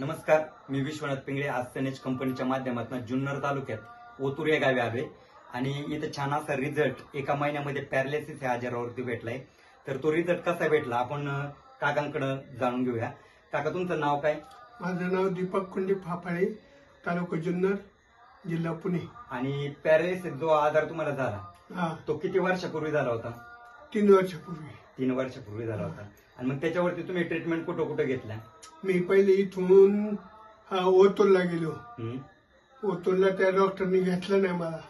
नमस्कार मी विश्वनाथ पिंगळे आज सनेज कंपनीच्या माध्यमातून जुन्नर तालुक्यात ओतूर या गावी आलोय. आणि इथं छान असा रिझल्ट एका महिन्यामध्ये पॅरालिसिस या आजारावरती भेटलाय. तर तो रिझल्ट कसा भेटला आपण काकांकडं जाणून घेऊया. काका तुमचं नाव काय? माझं नाव दीपक कुंडी फाफाळे तालुका जुन्नर जिल्हा पुणे. आणि पॅरालिसिस जो आजार तुम्हाला झाला हा. तो किती वर्षापूर्वी झाला होता? तीन वर्षापूर्वी. तीन वर्षापूर्वी झाला होता. आणि मग त्याच्यावरती तुम्ही ट्रीटमेंट कुठं कुठं घेतल्या मी पहिले इथून हा, ओतूरला गेलो? ओतूरला त्या डॉक्टरनी घेतलं नाही मला.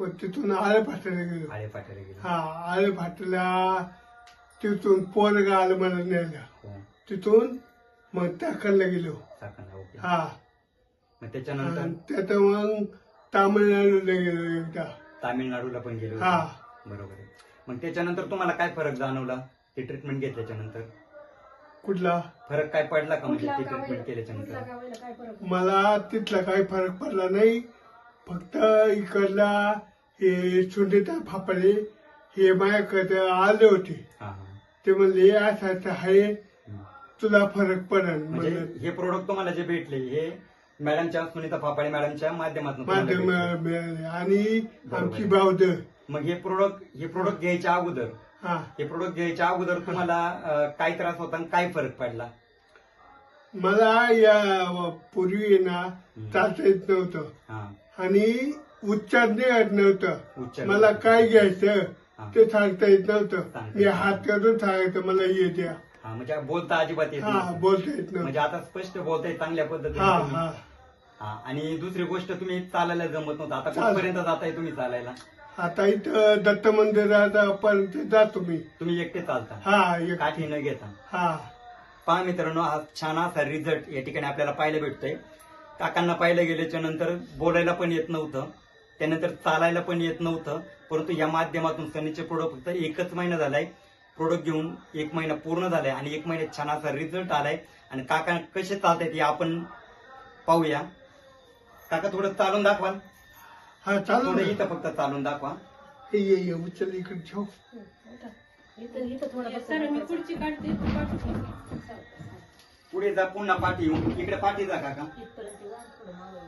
मग तिथून आळे पाठारे गेले. हा आळेफाट्याला तिथून पोरगा आलं मला न्यायला. हो. तिथून मग टाकरला गेलो. हा. मग त्याच्यानंतर? त्यात मग तामिळनाडूला गेलो एकदा. तामिळनाडूला पण गेले हा. बरोबर मग त्याच्यानंतर तुम्हाला काय फरक जाणवला? ते ट्रीटमेंट घेतल्याच्या नंतर कुठला? फरक काय पडला का म्हणजे कुठल्या ते ट्रीटमेंट गावाला? काय फरक मला तिथला काही फरक पडला नाही. फक्त इकडला हे सुनीता फापडे हे माझ्याकडे आले होते. हा हा. ते म्हणले असं असं आहे. हम्म. तुला फरक पडेल म्हणजे म्हणलं. हे प्रोडक्ट तुम्हाला जे भेटले हे मॅडमच्या सुनीता फापाळे मॅडमच्या माध्यमातून तुम्हाला माध्यम भेटले. मिळाले. आणि बरोबर. आमची. बावद मग हे प्रोडक्ट हे प्रोडक्ट घ्यायच्या अगोदर हा. हे प्रोडक्ट घ्यायच्या अगोदर तुम्हाला अं, काय त्रास होता आणि काय फरक पडला? मला या पूर्वी ना चालता येत नव्हतं. हा. आणि उच्चार निघत नव्हतं. उच्चार मला काय घ्यायचं. ते सांगता येत नव्हतं. सांगता मी येत हात करून सांगायचं मला हे द्या. हा म्हणजे बोलता अजिबात येत हा नव्हतं. बोलता येत नव्हतं. म्हणजे आता स्पष्ट बोलताय चांगल्या पद्धतीने हा तुम्ही. हा. हा आणि दुसरी गोष्ट तुम्ही चालायला जमत नव्हतं. आता चाल- कुठपर्यंत जाताय तुम्ही चालायला? आता इथं दत्त मंदिरात पर्यंत जातो मी. तुम्ही एकटे चालता? हा एक काठी न घेता? हा. पहा मित्रांनो हा छान असा रिझल्ट या ठिकाणी आपल्याला पाहायला भेटतोय. काकांना पाहिलं गेल्याच्यानंतर बोलायला पण येत नव्हतं. त्यानंतर चालायला पण येत नव्हतं. परंतु या माध्यमातून सनीचे प्रोडक्ट फक्त एकच महिना झालाय. प्रोडक्ट घेऊन एक महिना पूर्ण झालाय आणि एक महिन्यात छान असा रिझल्ट आलाय. आणि काका कसे चालतायत हे आपण पाहूया. काका थोडं चालून दाखवाल? हा चालू थोडं. इथं फक्त चालून दाखवा हे ये ये उचल इकडे ठेव इथं इथं थोडं बसून सर मी दाखवायचं. खुर्ची काढते तू काढू शकते. पुढे जा पुन्हा पाठी येऊन इकडे पाठी जा काका.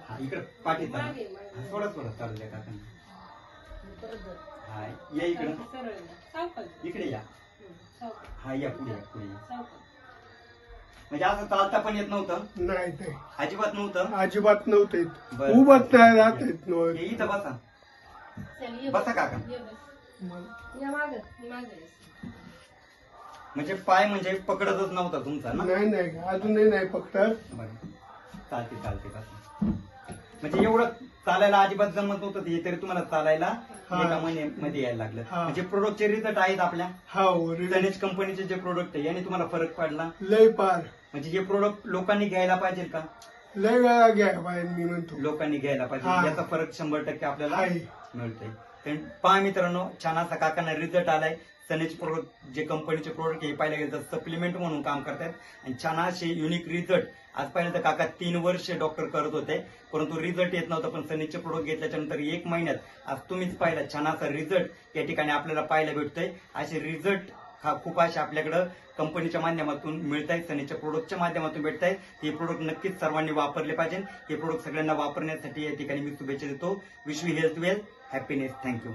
हा इकडे पाठी जा मागे. थोडं थोडं चालू द्या काका. हा या इकडं सरळ जा. सावकाश. इकडे या हं. हा या पुढे या पुढे या सावकाश. म्हणजे असं चालता पण येत नव्हतं नाही नाही अजिबात नव्हतं अजिबात नव्हते बरं. उभत नाही राहत येत हे नव्हतं. इथं बसा चल, ये बसा बस. काका ये बस. मला- या मागं. मी मागे येते. म्हणजे पाय म्हणजे पकडतच नव्हता तुमचा ना नाही नाही अजूनही नाही फक्त बरं चालते चालते बसा म्हणजे एवढं चालायला अजिबात जमत नव्हतं हे तरी तुम्हाला चालायला हा. एका महिन्यामध्ये यायला लागलं हा. म्हणजे प्रोडक्टचे रिझल्ट आहेत आपल्या हा हो रे. कंपनीचे जे प्रोडक्ट आहे याने तुम्हाला फरक पडला लय पार म्हणजे हे प्रोडक्ट लोकांनी घ्यायला पाहिजे का? लय वेळा घ्या पाहिजे मी म्हणतो. लोकांनी घ्यायला हा. पाहिजे याचा फरक शंभर टक्के आपल्याला आहे. मिळतोय. तर पहा मित्रांनो छान असा काकांना रिझल्ट आलाय. सनेज प्रोडक्ट जे कंपनीचे प्रोडक्ट हे पाहिलं गेलं तर सप्लिमेंट म्हणून काम करतात. आणि छान असे युनिक रिझल्ट आज पाहिलं तर काका तीन वर्ष डॉक्टर करत होते. परंतु रिझल्ट येत नव्हता पण सनेजचे प्रोडक्ट घेतल्याच्या नंतर एक महिन्यात आज तुम्हीच पाहिला छान असा रिझल्ट या ठिकाणी आपल्याला पाहायला भेटतोय. असे रिझल्ट हा खूप अशा आपल्याकडं कंपनीच्या माध्यमातून मिळत आहेत सनीच्या प्रोडक्टच्या माध्यमातून भेटत आहेत हे प्रोडक्ट नक्कीच सर्वांनी वापरले पाहिजे हे प्रोडक्ट सगळ्यांना वापरण्यासाठी या ठिकाणी मी शुभेच्छा देतो. Wish you health well happiness thank you